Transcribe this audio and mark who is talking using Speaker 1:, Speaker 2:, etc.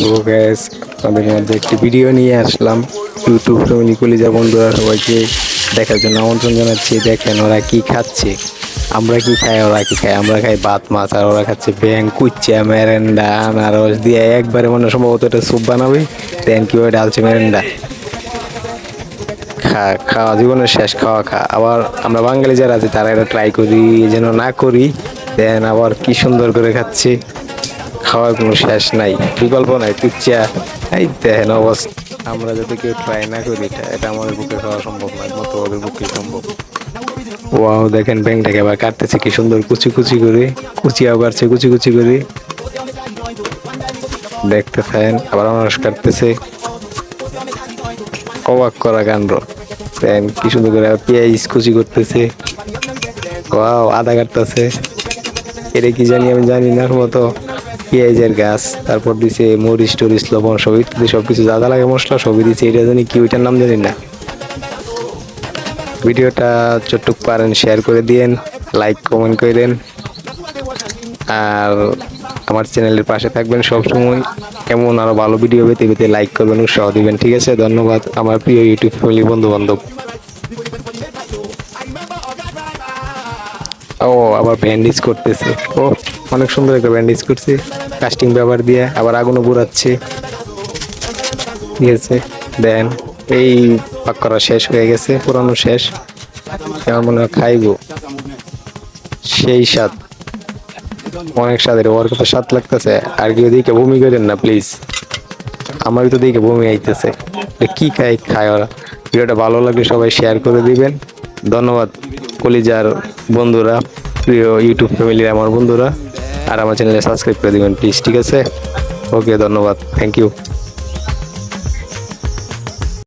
Speaker 1: So gas আপনাদের মধ্যে একটি ভিডিও নিয়ে আসলাম। ইউটিউব ফ্যামিলি কলিজা বন্ধুরা সবাইকে দেখার জন্য আমন্ত্রণ জানাচ্ছি, দেখেন ওরা কি খাচ্ছে। আমরা কি খাই, ওরা কি খায়? আমরা খাই ভাত, মাছ, আর ওরা খাচ্ছে ব্যাং কুচ্চা মেরেন্ডা আনারস দিয়ে একবারে মনে সম্ভবত এটা স্যুপ বানাবে। দেন কি ওটা ডালছে মেরেন্ডা খা, খাওয়া জীবনের শেষ খাওয়া খা। আবার আমরা বাঙালি যারা আছি, তারা এটা ট্রাই করি, যেন না করি দেন আবার কি সুন্দর করে খাচ্ছে। খাওয়ার কোনো শেষ নাই বিকল্প নাই তুচ্ছা এই দেখেন অবস্থা। আমরা যদি কেউ ট্রাই না করি এটা এটা আমাদের পক্ষে খাওয়া সম্ভব নয় মতো ওদের পক্ষে সম্ভব। ওয়াও দেখেন ব্যাংকটাকে আবার কাটতেছে কি সুন্দর কুচি কুচি করে কুচিয়াও কাটছে কুচি কুচি করে। দেখতে থাকেন আবার মানুষ কাটতেছে। অবাক করা কাণ্ড। দেন কি সুন্দর করে পেঁয়াজ কুচি করতেছে। ওয়াও আদা কাটতেছে। এটা কি জানি আমি জানি না মতো। পেঁয়াজের গাছ, তারপর দিছে মরিচ টরিচ, লবণ সব ইত্যাদি সব কিছু যা যা লাগে মশলা সবই দিছে। এটা জানি কি, ওইটার নাম জানি না। ভিডিওটা যতটুক পারেন শেয়ার করে দিয়েন লাইক কমেন্ট করেন আর আমার চ্যানেলের পাশে থাকবেন সব সময় এমন আরও ভালো ভিডিও পেতে পেতে লাইক করবেন, উৎসাহ দিবেন। ঠিক আছে, ধন্যবাদ। আমার প্রিয় ইউটিউব ফ্যামিলি বন্ধু বান্ধব ও, আবার ব্যান্ডেজ করতেছে। ও, অনেক সুন্দর একটা ব্যান্ডেজ করছে। কাস্টিং ব্যবহার দিয়ে আবার আগুনও পুরাচ্ছে ঠিক আছে দেন এই পাক করা শেষ হয়ে গেছে, পুরানো শেষ। আমার মনে হয় খাইবো। সেই স্বাদ। অনেক স্বাদের, ওর কত স্বাদ লাগতেছে। আর কেউ দিকে বমি করেন না প্লিজ আমারই তো দিকে বমি আইতেছে। কি খাই খায় ওরা। ভিডিওটা ভালো লাগলে সবাই শেয়ার করে দিবেন। ধন্যবাদ। কলিজার বন্ধুরা, প্রিয় ইউটিউব ফ্যামিলির আমার বন্ধুরা, আর আমার চ্যানেলে সাবস্ক্রাইব করে দেবেন প্লিজ ঠিক আছে? ওকে ধন্যবাদ থ্যাংক ইউ